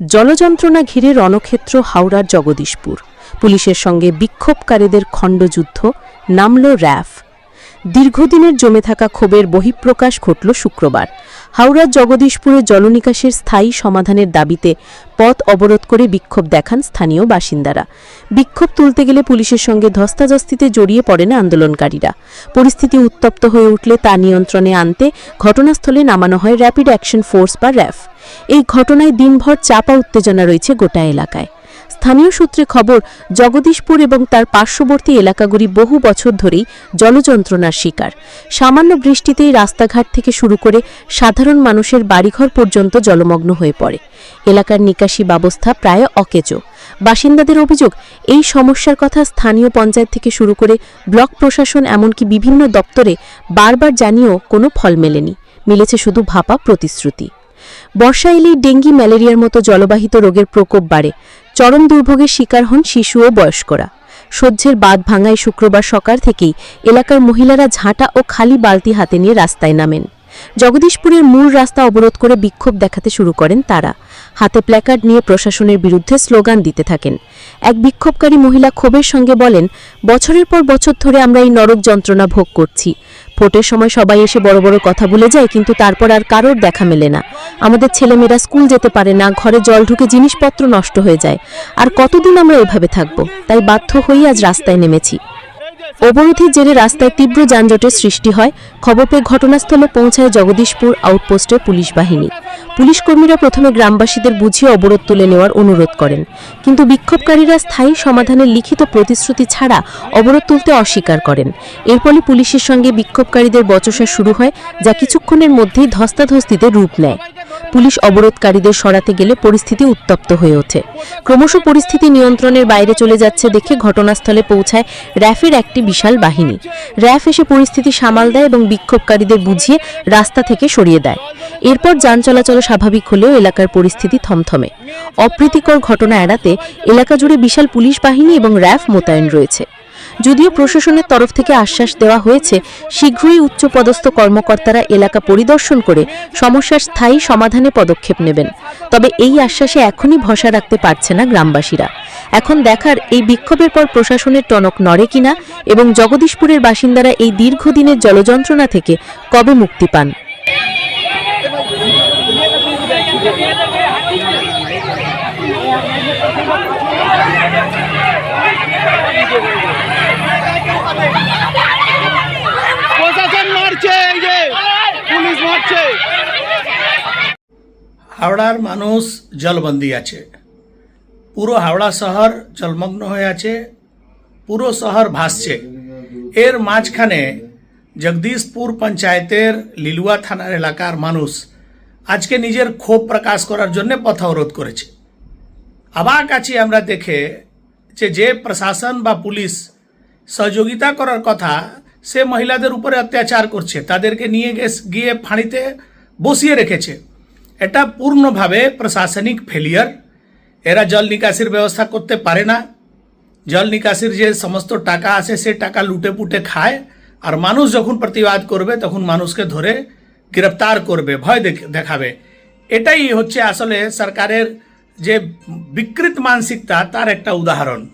জলযন্ত্রণা ঘিরে রণক্ষেত্র হাওড়ার জগদীশপুর। পুলিশের সঙ্গে বিক্ষোভকারীদের খণ্ডযুদ্ধ নামল র্যাফ। দীর্ঘদিনের জমে থাকা ক্ষোভের বহিঃপ্রকাশ ঘটল শুক্রবার। হাওড়ার জগদীশপুরে জলনিকাশের স্থায়ী সমাধানের দাবিতে পথ অবরোধ করে বিক্ষোভ দেখান স্থানীয় বাসিন্দারা। বিক্ষোভ তুলতে গেলে পুলিশের সঙ্গে ধস্তাধস্তিতে জড়িয়ে পড়েন আন্দোলনকারীরা। পরিস্থিতি উত্তপ্ত হয়ে উঠলে তা নিয়ন্ত্রণে আনতে ঘটনাস্থলে নামানো হয় র্যাপিড অ্যাকশন ফোর্স বা র্যাফ। এই ঘটনায় দিনভর চাপা উত্তেজনা রয়েছে গোটা এলাকায়। স্থানীয় সূত্রে খবর, জগদীশপুর এবং তার পার্শ্ববর্তী এলাকাগুলি বহু বছর ধরেই জলযন্ত্রণার শিকার। সামান্য বৃষ্টিতেই রাস্তাঘাট থেকে শুরু করে সাধারণ মানুষের বাড়িঘর পর্যন্ত জলমগ্ন হয়ে পড়ে। এলাকার নিকাশি ব্যবস্থা প্রায় অকেজো। বাসিন্দাদের অভিযোগ, এই সমস্যার কথা স্থানীয় পঞ্চায়েত থেকে শুরু করে ব্লক প্রশাসন এমনকি বিভিন্ন দপ্তরে বারবার জানিয়েও কোনো ফল মেলেনি। মিলেছে শুধু ভাপা প্রতিশ্রুতি। বর্ষা এলেই ডেঙ্গি, ম্যালেরিয়ার মতো জলবাহিত রোগের প্রকোপ বাড়ে। চরম দুর্ভোগের শিকার হন শিশু ও বয়স্করা। সহ্যের বাঁধ ভাঙায় শুক্রবার সকাল থেকেই এলাকার মহিলারা ঝাঁটা ও খালি বালতি হাতে নিয়ে রাস্তায় নামেন। জগদীশপুরের মূল রাস্তা অবরোধ করে বিক্ষোভ দেখাতে শুরু করেন তারা। হাতে প্ল্যাকার্ড নিয়ে প্রশাসনের বিরুদ্ধে স্লোগান দিতে থাকেন। এক বিক্ষোভকারী মহিলা ক্ষোভের সঙ্গে বলেন, বছরের পর বছর ধরে আমরা এই নরক যন্ত্রণা ভোগ করছি। ভোটের সময় সবাই এসে বড় বড় কথা বলে যায়, কিন্তু তারপর আর কারোর দেখা মেলে না। আমাদের ছেলেমেয়েরা স্কুল যেতে পারে না, ঘরে জল ঢুকে জিনিসপত্র নষ্ট হয়ে যায়। আর কতদিন আমরা এভাবে থাকব? তাই বাধ্য হয়েই আজ রাস্তায় নেমেছি। অবরোধের জেরে রাস্তায় তীব্র যানজটের সৃষ্টি হয়। খবর পেয়ে ঘটনাস্থলে পৌঁছায় জগদীশপুর আউটপোস্টের পুলিশ বাহিনী। পুলিশ কর্মীরা প্রথমে গ্রামবাসীদের বুঝিয়ে অবরোধ তুলে নেওয়ার অনুরোধ করেন। কিন্তু বিক্ষোভকারীরা স্থায়ী সমাধানের লিখিত প্রতিশ্রুতি ছাড়া অবরোধ তুলতে অস্বীকার করেন। এর ফলে পুলিশের সঙ্গে বিক্ষোভকারীদের বচসা শুরু হয়, যা কিছুক্ষণের মধ্যেই ধস্তাধস্তিতে রূপ নেয়। পুলিশ অবরোধকারীদের সরাতে গেলে পরিস্থিতি উত্তপ্ত হয়ে ওঠে। ক্রমশ পরিস্থিতি নিয়ন্ত্রণের বাইরে চলে যাচ্ছে দেখে ঘটনাস্থলে পৌঁছায় র্যাফের একটি বিশাল বাহিনী। র্যাফ এসে পরিস্থিতি সামাল দেয় এবং বিক্ষোভকারীদের বুঝিয়ে রাস্তা থেকে সরিয়ে দেয়। এরপর যান চলাচল স্বাভাবিক হলেও এলাকার পরিস্থিতি থমথমে। অপ্রীতিকর ঘটনা এড়াতে এলাকা জুড়ে বিশাল পুলিশ বাহিনী এবং র্যাফ মোতায়েন রয়েছে। যদিও প্রশাসনের তরফ থেকে আশ্বাস দেওয়া হয়েছে, শীঘ্রই উচ্চপদস্থ কর্মকর্তারা এলাকা পরিদর্শন করে সমস্যার স্থায়ী সমাধানে পদক্ষেপ নেবেন। তবে এই আশ্বাসে এখনই ভরসা রাখতে পারছে না গ্রামবাসীরা। এখন দেখার এই বিক্ষোভের পর প্রশাসনের টনক নড়ে কিনা এবং জগদীশপুরের বাসিন্দারা এই দীর্ঘদিনের জলযন্ত্রণা থেকে কবে মুক্তি পান? হাওড়ার মানুষ জলবন্দি আছে। পুরো হাওড়া শহর জলমগ্ন হয়ে আছে, পুরো শহর ভাসছে। এর মাঝখানে জগদীশপুর পঞ্চায়েতের লিলুয়া থানার এলাকার মানুষ আজকে নিজের ক্ষোভ প্রকাশ করার জন্য পথ অবরোধ করেছে। অবাক আছি আমরা দেখে যে যে প্রশাসন বা পুলিশ সহযোগিতা করার কথা সে মহিলাদের উপরে অত্যাচার করছে, তাদেরকে নিয়ে গিয়ে ফাঁড়িতে বসিয়ে রেখেছে। এটা পূর্ণভাবে প্রশাসনিক ফেলিয়ার এরা জল নিকাশির ব্যবস্থা করতে পারে না। জল নিকাশির যে সমস্ত টাকা আছে, সে টাকা লুটে পুটে খায়। আর মানুষ যখন প্রতিবাদ করবে, তখন মানুষকে ধরে গ্রেপ্তার করবে, ভয় দেখ- দেখাবে। এটাই হচ্ছে আসলে সরকারের যে বিকৃত মানসিকতা, তার একটা উদাহরণ।